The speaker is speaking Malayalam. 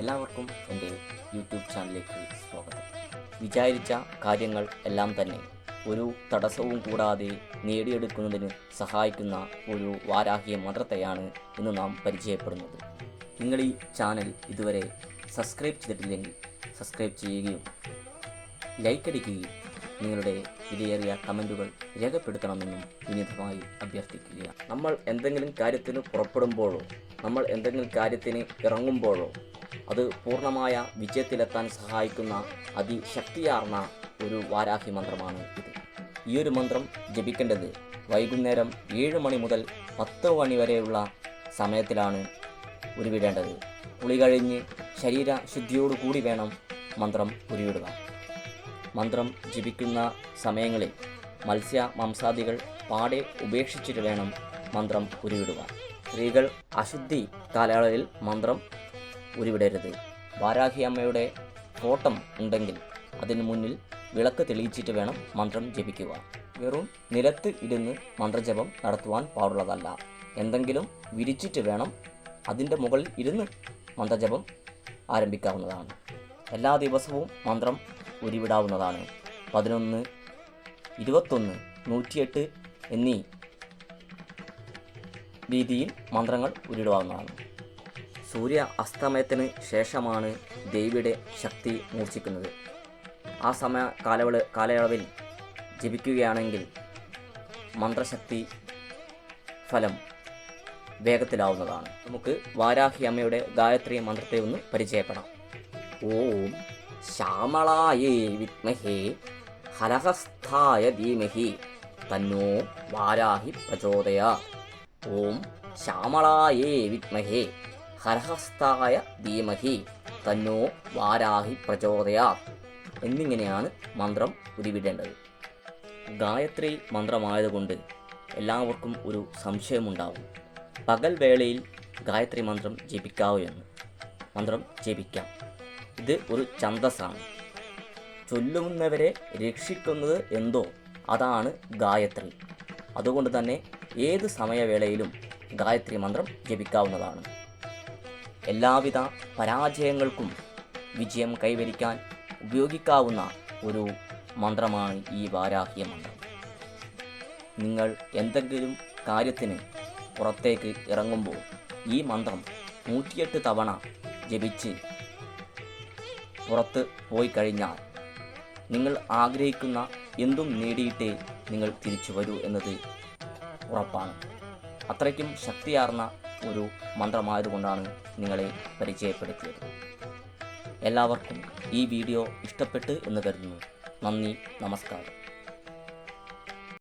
എല്ലാവർക്കും എന്റെ യൂട്യൂബ് ചാനലിലേക്ക് സ്വാഗതം. വിചാരിച്ച കാര്യങ്ങൾ എല്ലാം തന്നെ ഒരു തടസ്സവും കൂടാതെ നേടിയെടുക്കുന്നതിന് സഹായിക്കുന്ന ഒരു വാരാഹിയ മന്ത്രത്തെയാണ് ഇന്ന് നാം പരിചയപ്പെടുന്നത്. നിങ്ങൾ ഈ ചാനൽ ഇതുവരെ സബ്സ്ക്രൈബ് ചെയ്തിട്ടില്ലെങ്കിൽ സബ്സ്ക്രൈബ് ചെയ്യുകയും ലൈക്ക് അടിക്കുകയും നിങ്ങളുടെ വിലയേറിയ കമന്റുകൾ രേഖപ്പെടുത്തണമെന്നും വിനീതമായി അഭ്യർത്ഥിക്കുകയാണ്. നമ്മൾ എന്തെങ്കിലും കാര്യത്തിന് പുറപ്പെടുമ്പോഴോ നമ്മൾ എന്തെങ്കിലും കാര്യത്തിന് ഇറങ്ങുമ്പോഴോ അത് പൂർണമായ വിജയത്തിലെത്താൻ സഹായിക്കുന്ന അതിശക്തിയാർന്ന ഒരു വാരാഹി മന്ത്രമാണ് ഇത്. ഈ ഒരു മന്ത്രം ജപിക്കേണ്ടത് വൈകുന്നേരം ഏഴ് മണി മുതൽ പത്ത് മണി വരെയുള്ള സമയത്തിലാണ് ഉരുവിടേണ്ടത്. കുളി കഴിഞ്ഞ് ശരീര ശുദ്ധിയോടുകൂടി വേണം മന്ത്രം ഉരുവിടുക. മന്ത്രം ജപിക്കുന്ന സമയങ്ങളിൽ മത്സ്യ മാംസാദികൾ പാടെ ഉപേക്ഷിച്ചിട്ട് വേണം മന്ത്രം ഉരുവിടുക സ്ത്രീകൾ അശുദ്ധി കാലയളവിൽ മന്ത്രം ഉരുവിടരുത്. വാരാഹി അമ്മയുടെ ഫോട്ടം ഉണ്ടെങ്കിൽ അതിന് മുന്നിൽ വിളക്ക് തെളിയിച്ചിട്ട് വേണം മന്ത്രം ജപിക്കുക വെറും നിലത്ത് ഇരുന്ന് മന്ത്രജപം നടത്തുവാൻ പാടുള്ളതല്ല. എന്തെങ്കിലും വിരിച്ചിട്ട് വേണം അതിന്റെ മുകളിൽ ഇരുന്ന് മന്ത്രജപം ആരംഭിക്കാവുന്നതാണ്. എല്ലാ ദിവസവും മന്ത്രം ഉരുവിടാവുന്നതാണ്. പതിനൊന്ന് ഇരുപത്തൊന്ന് നൂറ്റിയെട്ട് എന്നീ രീതിയിൽ മന്ത്രങ്ങൾ ഉരുവിടാവുന്നതാണ്. സൂര്യ അസ്തമയത്തിന് ശേഷമാണ് ദേവിയുടെ ശക്തി മൂർച്ഛിക്കുന്നത്. ആ സമയ കാലയളവ് കാലയളവിൽ ജപിക്കുകയാണെങ്കിൽ മന്ത്രശക്തി ഫലം വേഗത്തിലാവുന്നതാണ്. നമുക്ക് വാരാഹി അമ്മയുടെ ഗായത്രി മന്ത്രത്തെ ഒന്ന് പരിചയപ്പെടാം. ഓം ശ്യാമളായേ വിത്മഹേ ഹലഹസ്ഥായ ധീമഹി തന്നോ വാരാഹി പ്രചോദയ. ഓം ശ്യാമളായേ വിദ്മഹേ. ഹരഹസ്ഥായ ധീമഹി തന്നോ വാരാഹി പ്രചോദയാ എന്നിങ്ങനെയാണ് മന്ത്രം ഉരുവിടേണ്ടത്. ഗായത്രി മന്ത്രമായതുകൊണ്ട് എല്ലാവർക്കും ഒരു സംശയമുണ്ടാവും. പകൽ വേളയിൽ ഗായത്രി മന്ത്രം ജപിക്കാവൂ എന്ന്. മന്ത്രം ജപിക്കാം. ഇത് ഒരു ഛന്ദസ്സാണ്. ചൊല്ലുന്നവരെ രക്ഷിക്കുന്നത് എന്തോ? അതാണ് ഗായത്രി. അതുകൊണ്ട് തന്നെ ഏത് സമയവേളയിലും ഗായത്രി മന്ത്രം ജപിക്കാവുന്നതാണ്. എല്ലാവിധ പരാജയങ്ങൾക്കും വിജയം കൈവരിക്കാൻ ഉപയോഗിക്കാവുന്ന ഒരു മന്ത്രമാണ് ഈ വാരാഹ്യ മന്ത്രം. നിങ്ങൾ എന്തെങ്കിലും കാര്യത്തിന് പുറത്തേക്ക് ഇറങ്ങുമ്പോൾ ഈ മന്ത്രം നൂറ്റിയെട്ട് തവണ ജപിച്ച് പുറത്ത് പോയി കഴിഞ്ഞാൽ നിങ്ങൾ ആഗ്രഹിക്കുന്ന എന്തും നേടിയിട്ടേ നിങ്ങൾ തിരിച്ചു വരൂ എന്നത് ഉറപ്പാണ്. അത്രയ്ക്കും ശക്തിയാർന്ന ഒരു മന്ത്രമായതുകൊണ്ടാണ് നിങ്ങളെ പരിചയപ്പെടുത്തിയത്. എല്ലാവർക്കും ഈ വീഡിയോ ഇഷ്ടപ്പെട്ട് എന്ന് കരുതുന്നു. നന്ദി നമസ്കാരം.